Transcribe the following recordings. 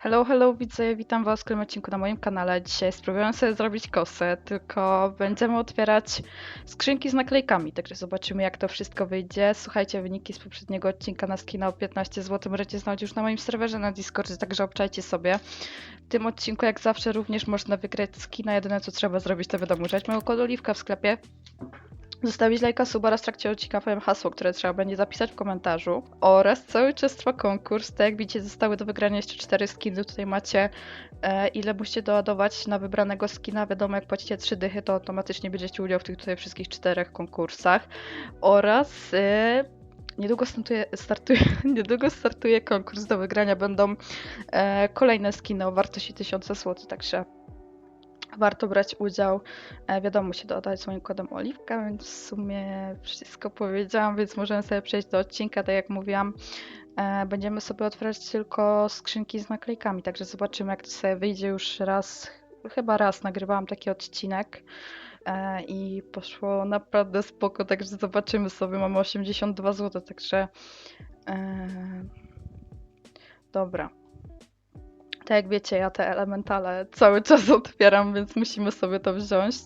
Hello, hello, widzę, witam was w kolejnym odcinku na moim kanale. Dzisiaj spróbuję sobie zrobić kosę, tylko będziemy otwierać skrzynki z naklejkami, także zobaczymy jak to wszystko wyjdzie. Słuchajcie, wyniki z poprzedniego odcinka na skina o 15 zł możecie znaleźć już na moim serwerze na Discordzie, także obczajcie sobie. W tym odcinku jak zawsze również można wygrać skina, jedyne co trzeba zrobić to wiadomo, użyć mojego kodu Oliwka w sklepie. Zostawić lajka, suba oraz w trakcie odcinka powiem hasło, które trzeba będzie zapisać w komentarzu. Oraz cały czas trwa konkurs. Tak jak widzicie, zostały do wygrania jeszcze cztery skiny. Tutaj macie e, ile musicie doładować na wybranego skina. Wiadomo, jak płacicie trzy dychy, to automatycznie bierzecie udział w tych tutaj wszystkich czterech konkursach. Oraz e, niedługo startuje, startuje, niedługo startuje konkurs do wygrania. Będą e, kolejne skiny o wartości 1000 zł, także warto brać udział. E, wiadomo, się dodać moim kodem Oliwka, więc w sumie wszystko powiedziałam, więc możemy sobie przejść do odcinka, tak jak mówiłam. E, będziemy sobie otwierać tylko skrzynki z naklejkami, także zobaczymy, jak to sobie wyjdzie już raz, chyba raz nagrywałam taki odcinek. E, I poszło naprawdę spoko, także zobaczymy sobie. Mamy 82 zł, także. Dobra. Tak jak wiecie, ja te elementale cały czas otwieram, więc musimy sobie to wziąć.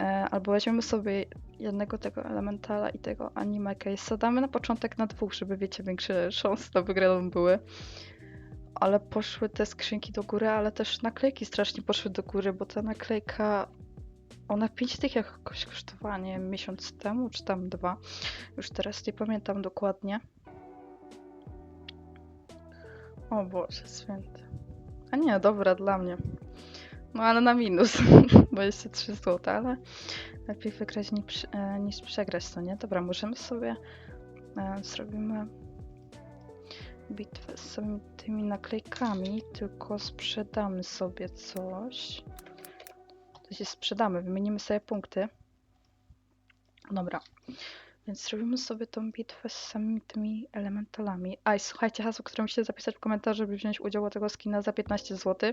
E, albo weźmiemy sobie jednego tego elementala i tego anime case'a. Damy na początek na dwóch, żeby wiecie, większe szanse na wygraną były. Ale poszły te skrzynki do góry, ale też naklejki strasznie poszły do góry, bo ta naklejka ona 5 tych jakoś kosztowała, nie wiem, miesiąc temu, czy tam dwa. Już teraz nie pamiętam dokładnie. O Boże, święty. A nie, dobra, dla mnie. No ale na minus, bo jeszcze 3 zł, ale lepiej wygrać niż, e, niż przegrać, to nie? Dobra, możemy sobie e, zrobimy bitwę z tymi naklejkami, tylko sprzedamy sobie coś. To się sprzedamy, wymienimy sobie punkty. Dobra. Więc zrobimy sobie tą bitwę z samymi tymi elementalami. A i słuchajcie, hasło, które musicie zapisać w komentarzu, żeby wziąć udział od tego skina za 15 zł.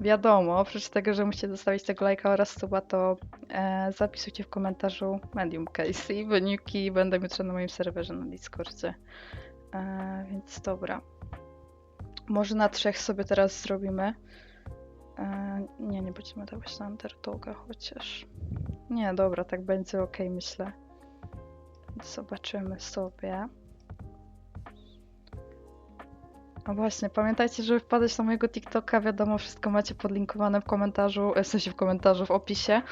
Wiadomo, oprócz tego, że musicie zostawić tego lajka oraz suba, to e, zapisujcie w komentarzu medium case i wyniki będę jutro na moim serwerze na Discordzie. E, więc dobra. Może na trzech sobie teraz zrobimy. E, nie, nie będziemy dawać na underdoga chociaż. Nie, dobra, tak będzie ok, myślę. Zobaczymy sobie. A właśnie, pamiętajcie, żeby wpadać na mojego TikToka. Wiadomo, wszystko macie podlinkowane w komentarzu, e, w sensie w komentarzu, w opisie,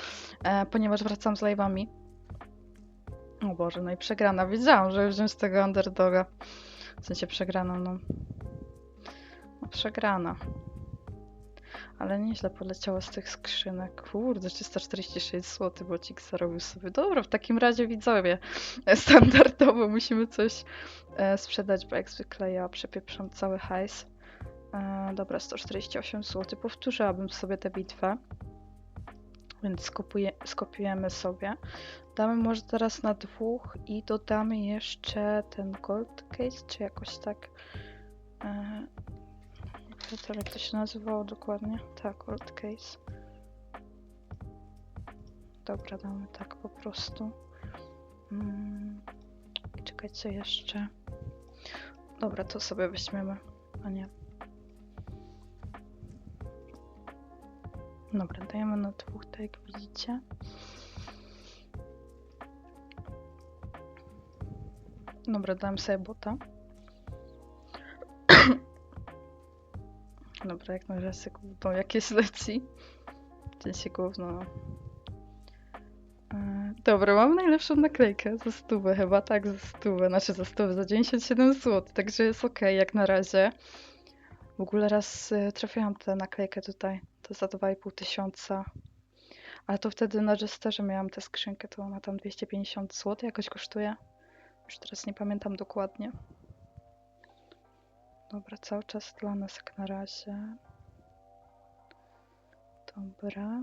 e, ponieważ wracam z live'ami. O Boże, no i przegrana. Wiedziałam, że wziąć tego underdoga. W sensie przegrana, no. No przegrana. Ale nieźle poleciało z tych skrzynek. Kurde, 346 zł, bo Cik zarobił sobie. Dobra, w takim razie widzowie, standardowo musimy coś e, sprzedać, bo jak zwykle ja przepieprzam cały hajs. E, dobra, 148 zł. Powtórzyłabym sobie tę bitwę. Więc skopuje, skopiujemy sobie. Damy może teraz na dwóch i dodamy jeszcze ten gold case, czy jakoś tak. E, to jak to się nazywało dokładnie? Tak, old case. Dobra, damy tak po prostu. Mm. I czekajcie jeszcze. Dobra, to sobie weźmiemy. A nie. Dobra, dajemy na dwóch, tak jak widzicie. Dobra, dałem sobie bota. Dobra, jak na razie gówno jakieś leci. Dzień się gówno. no. E, Dobra, mam najlepszą naklejkę za stówę chyba, tak, za stówę, znaczy za stówę, za 97 zł, także jest ok jak na razie. W ogóle raz y, trafiłam tę naklejkę tutaj, to za 2,5 tysiąca. Ale to wtedy na Jesterze miałam tę skrzynkę, to ona tam 250 zł jakoś kosztuje. Już teraz nie pamiętam dokładnie. Dobra, cały czas dla nas jak na razie. Dobra.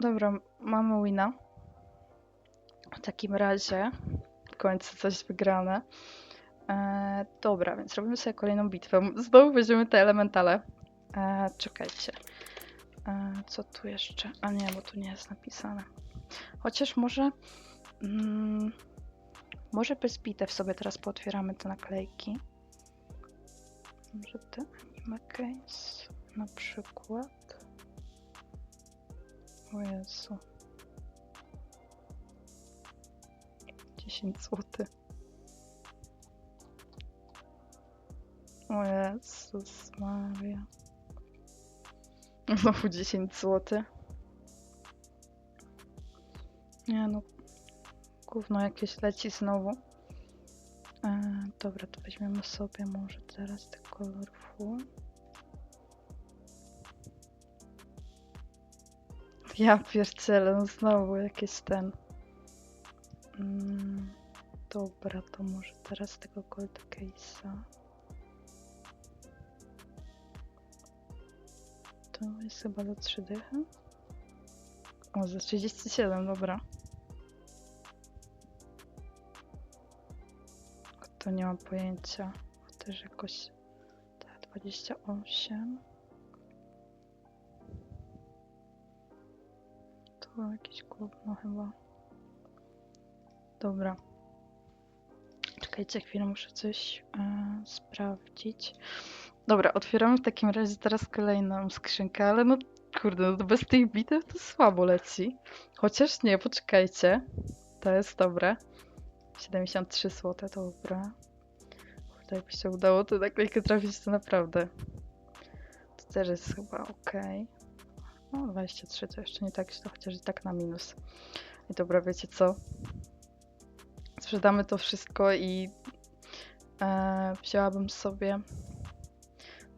Dobra, mamy wina. W takim razie w końcu coś wygrane. E, dobra, więc robimy sobie kolejną bitwę. Znowu weźmiemy te elementale. E, czekajcie. E, co tu jeszcze? A nie, bo tu nie jest napisane. Chociaż może... Mm, może bez bitew sobie teraz pootwieramy te naklejki. Może te anime case na przykład. O Jezu. 10 zł. O Jezus Maria. Znowu 10 zł. Nie no. Gówno jakieś leci znowu. E, dobra, to weźmiemy sobie może teraz ten kolor full. Ja pierdzielę, no znowu jakieś ten. Mm, dobra, to może teraz tego gold case'a. To jest chyba za 3 dychy. O, za 37, dobra. To nie mam pojęcia. Też jakoś. Tak, 28. To jakieś gówno chyba. Dobra. Czekajcie chwilę, muszę coś e, sprawdzić. Dobra, otwieramy w takim razie teraz kolejną skrzynkę, ale no kurde, no to bez tych bitew to słabo leci. Chociaż nie, poczekajcie. To jest dobre. 73 zł, dobra. Kurde, jakby się udało to naklejkę trafić, to naprawdę. To też jest chyba ok. No, 23 to jeszcze nie tak źle, chociaż i tak na minus. I dobra, wiecie co? Sprzedamy to wszystko i e, wzięłabym sobie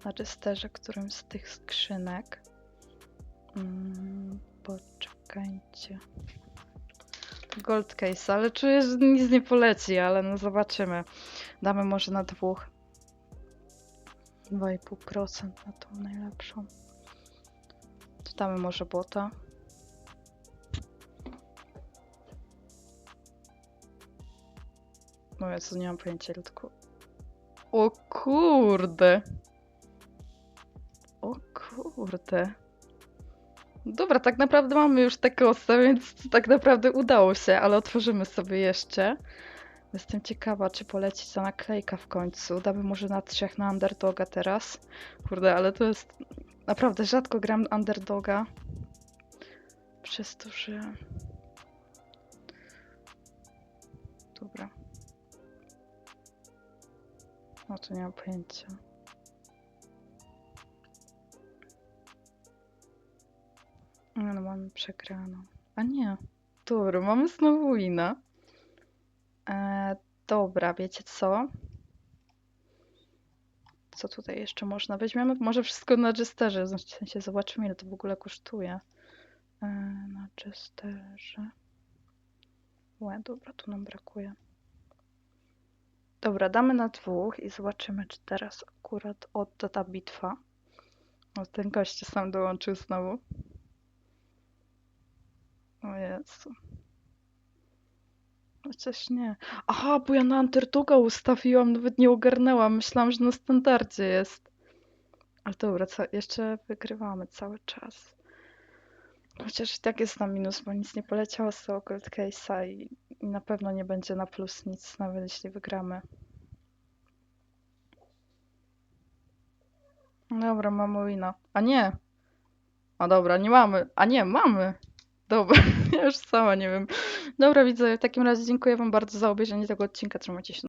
na czysterze którymś z tych skrzynek. Mm, poczekajcie. Gold case, ale czuję, że nic nie poleci, ale no zobaczymy. Damy może na dwóch. 2,5% na tą najlepszą. To damy może bota. No ja co nie mam pojęcia, tylko... O kurde! O kurde. Dobra, tak naprawdę mamy już te kosy, więc tak naprawdę udało się, ale otworzymy sobie jeszcze. Jestem ciekawa, czy poleci ta naklejka w końcu. Damy może na trzech na underdoga teraz. Kurde, ale to jest... Naprawdę rzadko gram underdoga. Przez to, że... Dobra. No to nie mam pojęcia. Nie no, mamy przegraną. A nie. Dobra, mamy znowu wina. E, dobra, wiecie co? Co tutaj jeszcze można? Weźmiemy może wszystko na Jesterze. Znaczy, w sensie zobaczymy, ile to w ogóle kosztuje. E, na Jesterze. Łe, dobra, tu nam brakuje. Dobra, damy na dwóch i zobaczymy, czy teraz akurat odda ta bitwa. O, ten gość sam dołączył znowu. O Jezu. Chociaż nie. Aha, bo ja na Underdoga ustawiłam, nawet nie ogarnęłam. Myślałam, że na standardzie jest. Ale dobra, co, jeszcze wygrywamy cały czas. Chociaż i tak jest na minus, bo nic nie poleciało z tego Gold Case'a i, i na pewno nie będzie na plus nic, nawet jeśli wygramy. Dobra, mamy wina. A nie! A dobra, nie mamy. A nie, mamy! Dobra, już sama nie wiem. Dobra, widzę. W takim razie dziękuję Wam bardzo za obejrzenie tego odcinka. Trzymajcie się.